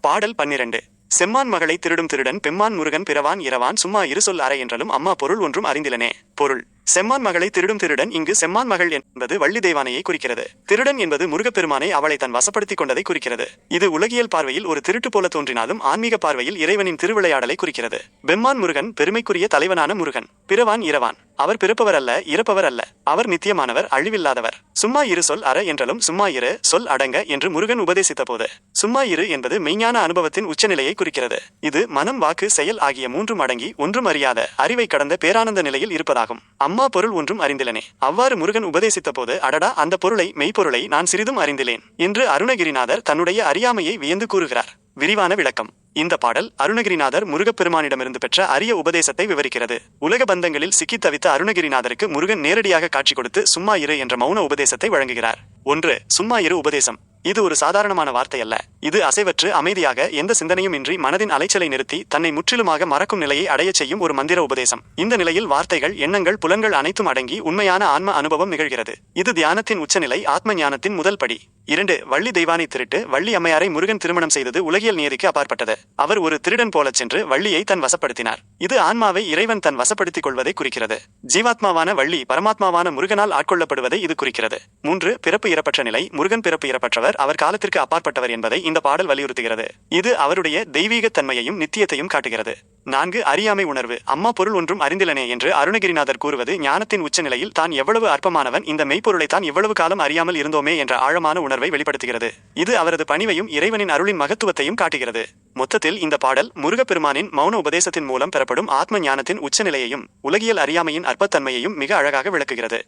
பாடல் பன்னிரண்டு. செம்மான் மகளை திருடும் திருடன் பெம்மான் முருகன் பிறவான் இரவான் சும்மா இரு சொல் அறை என்றாலும் அம்மா பொருள் ஒன்றும் அறிந்திலனே. பொருள். செம்மான் மகளை திருடும் திருடன் இங்கு செம்மான் மகள் என்பது வள்ளி தெய்வானையை குறிக்கிறது. திருடன் என்பது முருகப்பெருமானை அவளை தன் வசப்படுத்திக் கொண்டதை குறிக்கிறது. இது உலகியல் பார்வையில் ஒரு திருட்டு போல தோன்றினாலும் ஆன்மீக பார்வையில் இறைவனின் திருவிளையாடலை குறிக்கிறது. பெம்மான் முருகன் பெருமைக்குரிய தலைவனான முருகன் பிறவான் இரவான். அவர் பிறப்பவர் அல்ல இறப்பவர் அல்ல. அவர் நித்தியமானவர் அழிவில்லாதவர். சும்மா இரு சொல் அற என்றாலும் சும்மா இரு சொல் அடங்க என்று முருகன் உபதேசித்த போது சும்மா இரு என்பது மெய்ஞான அனுபவத்தின் உச்சநிலையை குறிக்கிறது. இது மனம் வாக்கு செயல் ஆகிய மூன்றும் அடங்கி ஒன்றும் அறியாத அறிவை கடந்த பேரானந்த நிலையில் இருப்பதாகும். அம்மா பொருள் ஒன்றும் அறிந்திலனே. அவ்வாறு முருகன் உபதேசித்த போது அடடா அந்த பொருளை மெய்ப்பொருளை நான் சிறிதும் அறிந்திலேன் என்று அருணகிரிநாதர் தன்னுடைய அறியாமையை வியந்து கூறுகிறார். விரிவான விளக்கம். இந்த பாடல் அருணகிரிநாதர் முருகப்பெருமானிடமிருந்து பெற்ற அரிய உபதேசத்தை விவரிக்கிறது. உலக பந்தங்களில் சிக்கித் தவித்த அருணகிரிநாதருக்கு முருகன் நேரடியாக காட்சி கொடுத்து சும்மா இரு என்ற மௌன உபதேசத்தை வழங்குகிறார். ஒன்று சும்மா இரு உபதேசம். இது ஒரு சாதாரணமான வார்த்தை அல்ல. இது அசைவற்று அமைதியாக எந்த சிந்தனையும் இன்றி மனதின் அலைச்சலை நிறுத்தி தன்னை முற்றிலுமாக மறக்கும் நிலையை அடையச் செய்யும் ஒரு மந்திர உபதேசம். இந்த நிலையில் வார்த்தைகள் எண்ணங்கள் புலன்கள் அனைத்தும் அடங்கி உண்மையான ஆன்ம அனுபவம் நிகழ்கிறது. இது தியானத்தின் உச்சநிலை ஆத்ம ஞானத்தின் முதல் படி. இரண்டு வள்ளி தெய்வானை திருட்டு வள்ளி அம்மையாரை முருகன் திருமணம் செய்தது உலகியல் நியதிக்கு அப்பாற்பட்டது. அவர் ஒரு திருடன் போலச் சென்று வள்ளியை தன் வசப்படுத்தினார். இது ஆன்மாவை இறைவன் தன் வசப்படுத்திக் கொள்வதை குறிக்கிறது. ஜீவாத்மாவான வள்ளி பரமாத்மாவான முருகனால் ஆட்கொள்ளப்படுவதை இது குறிக்கிறது. மூன்று பிறப்பு இறப்பற்ற நிலை முருகன் பிறப்பு இறப்பற்றவர் அவர் காலத்திற்கு அப்பாற்பட்டவர் என்பதை இந்த பாடல் வலியுறுத்துகிறது. இது அவருடைய தெய்வீகத்தன்மையையும் நித்தியத்தையும் காட்டுகிறது. நான்கு அறியாமை உணர்வு. அம்மா பொருள் ஒன்றும் அறிந்திலனே என்று அருணகிரிநாதர் கூறுவது ஞானத்தின் உச்சநிலையில் தான் எவ்வளவு அற்பமானவன் இந்த மெய்ப்பொருளை தான் இவ்வளவு காலம் அறியாமல் இருந்தோமே என்ற ஆழமான உணர்வை வெளிப்படுத்துகிறது. இது அவரது பணிவையும் இறைவனின் அருளின் மகத்துவத்தையும் காட்டுகிறது. மொத்தத்தில் இந்த பாடல் முருகப்பெருமானின் மௌன உபதேசத்தின் மூலம் பெறப்படும் ஆத்ம ஞானத்தின் உச்சநிலையையும் உலகியல் அறியாமையின் அற்பத்தன்மையையும் மிக அழகாக விளக்குகிறது.